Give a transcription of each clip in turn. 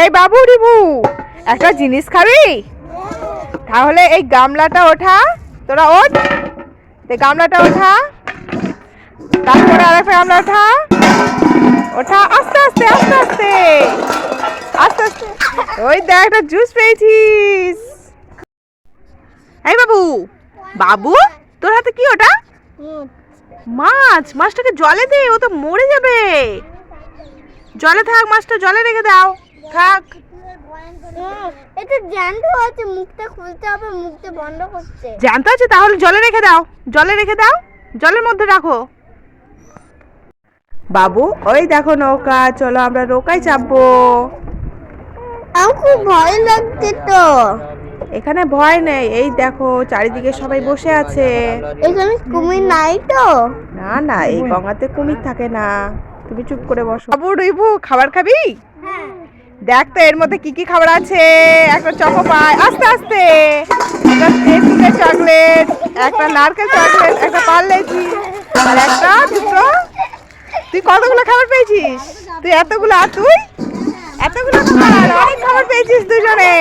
এই বাবু রিবু, একটা জিনিস খাবি? তাহলে এই গামলাটা ওঠা, তোরা ওঠ। গামলাটা ওঠা। তারপরে আরেকটা গামলা ওঠা। ওঠা, আস্তে আস্তে আস্তে আস্তে। আস্তে আস্তে। ওই দেখ, একটা জুস পেয়েছিস। এই বাবু বাবু, তোর হাতে কি ওটা? মাছ, মাছটাকে জলে দে, ও তো মরে যাবে। জলে থাক, মাছটা জলে রেখে দাও। থাক। এটা জ্যান্ত আছে মুখটা খুলতে হবে মুখটা বন্ধ করছে জ্যান্ত আছে তাহলে জলে রেখে দাও। জলে রেখে দাও জলের মধ্যে রাখো। বাবু ওই দেখো নৌকা চলো আমরা নৌকায় চাপবো। আমার খুব ভয় লাগছে তো। এখানে ভয় নেই এই দেখো চারিদিকে সবাই বসে আছে। এখানে কুমির নাই তো। না না এই গঙ্গাতে কুমির থাকে না। তুমি চুপ করে বসো। বাবু রইবু খাবার খাবি? দেখ তো এর মধ্যে কি কি খাবার আছে? একটা চকো পায় আস্তে আস্তে। একটা চকলেট একটা নারকেল চকলেট একটা পার্লেজি আর একটা দুটো। তুই কতগুলো খাবার পেয়েছিস? তুই এতগুলো আর তুই? এতগুলো খাবার অনেক খাবার পেয়েছিস দুজনে।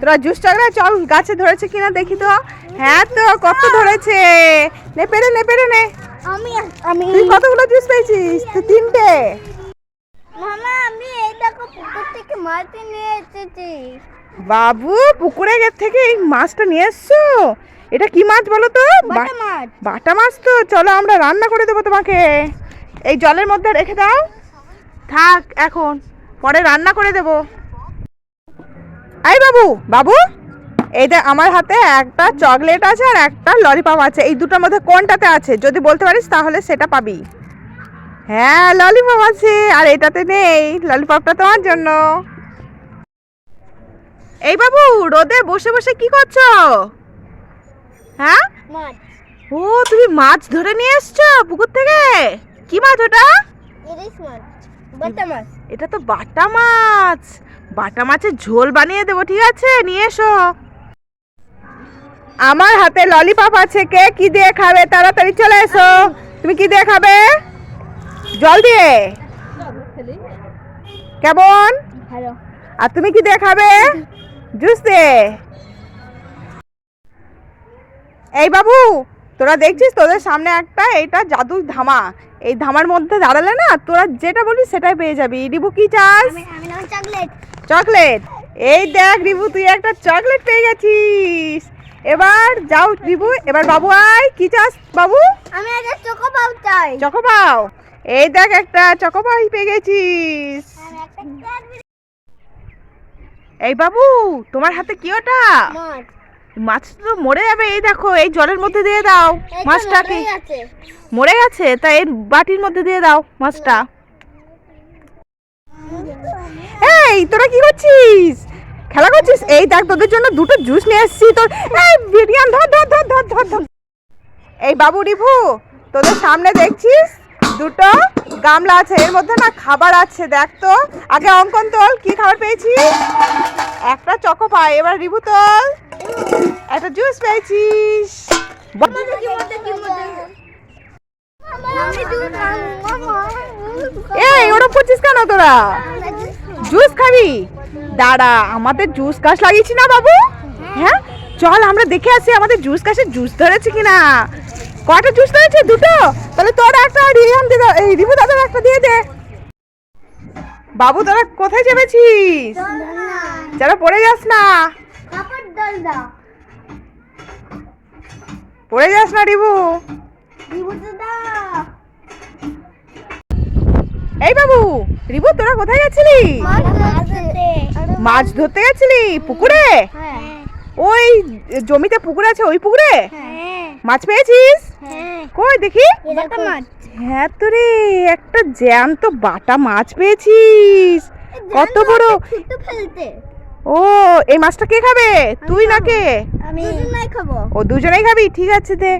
তোরা জুস চকলেট চল গাছে ধরেছে কিনা দেখি তো। হ্যাঁ তো কত ধরেছে। নে পেরে নে পেরে নে। আমি তুই কতগুলো জুস পেয়েছিস? তুই তিনটে। মামা আমি এই দেখো পুকুর থেকে মাছ নিয়ে এসেছি। বাবু পুকুরে থেকে এই মাছটা নিয়ে এসছো? এটা কি মাছ বলো তো? বাটা মাছ। বাটা মাছ তো। চলো আমরা রান্না করে দেবো তোমাকে। এই জলের মধ্যে রেখে দাও। থাক এখন। পরে রান্না করে দেবো। এই বাবু বাবু। এই দেখ আমার হাতে একটা চকলেট আছে আর একটা ললিপপ আছে। এই দুটোর মধ্যে কোনটাতে আছে? যদি বলতে পারিস তাহলে সেটা পাবি। হ্যাঁ ললিপপ আছে। আর এটাতে নেই। ললিপপটা তোমার জন্য। এই বাবু রোদে বসে বসে কি করছ? হ্যাঁ? মাছ। ও তুমি মাছ ধরে নিয়ে এসছো পুকুর থেকে? কি মাছ ওটা? ইলিশ মাছ। বাটা মাছ। এটা তো বাটা মাছ। বাটা মাছের ঝোল বানিয়ে দেবো ঠিক আছে? নিয়ে এসো। আমার হাতে ললিপপ আছে কে কি দিয়ে খাবে? তাড়াতাড়ি চলে এসো। তুমি কি দিয়ে খাবে? জল দিয়ে? কেমন? আর তুমি কি দিয়ে খাবে? জুস দিয়ে? এই বাবু তোরা দেখছিস তোদের সামনে একটা এটা জাদুর ধামা। এই ধামার মধ্যে দাঁড়ালে না তোরা যেটা বলবি সেটাই পেয়ে যাবি। রিবু কি চাস? Chocolate chocolate. এই দেখ রিবু তুই একটা চকলেট পেয়ে গেছিস। এবার যাও রিবু এবার বাবু আয় কি চাস বাবু? আমি একটা চোকো চাই। চকো এই দেখ একটা চকো পেয়ে গেছিস। এই বাবু তোমার হাতে কি ওটা? মাছ। তো মরে যাবে এই দেখো এই জলের মধ্যে দিয়ে দাও এই মাছটাকে। মরে গেছে তা এর বাটির মধ্যে দিয়ে দাও মাছটা। এই তোরা কি করছিস? খেলা করছিস? এই দেখ, তোদের জন্য দুটো জুস নিয়ে এসেছি তোর, এই বিরিয়ান, ধর ধর ধর ধর ধর ধর। এই বাবু, রিভু, তোদের সামনে দেখছিস? দুটো গামলা আছে, এর মধ্যে না খাবার আছে, দেখ তো। আগে অঙ্কন তোল, কি খাবার পেয়েছিস? একটা চকো পাই, এবার রিভু তোল। একটা জুস পেয়েছিস। এই, ওরম করছিস কেন তোরা? জুস খাবি? দাঁড়া আমাদের জুস গাছ লাগিয়েছি না বাবু? হ্যাঁ? চল আমরা দেখে আসি আমাদের জুস গাছে জুস ধরেছে কিনা। কয়টা জুস ধরেছে? দুটো? তাহলে তোর একটা রিহান দে দাও, এই রিভু দাদার একটা দিয়ে দে। বাবু তোরা কোথায় চেপেছিস? যারা পড়ে যাস না। পড়ে যাস না রিভু বিভূতি দাও এই বাবু রিভু তোরা কোথায় গেছিলি? মাছ ধরতে। গেছিলি? পুকুরে? হ্যাঁ। ওই জমিতে পুকুর আছে ওই পুকুরে? হ্যাঁ। মাছ পেয়েছিস? হ্যাঁ। কই দেখি? হ্যাঁ তো রে একটা জ্যান্ত বাটা মাছ পেয়েছিস। কত বড়? ও এই মাছটা কে খাবে? তুই না কে? আমি খাব। ও দুজনেই খাবি? ঠিক আছে দে।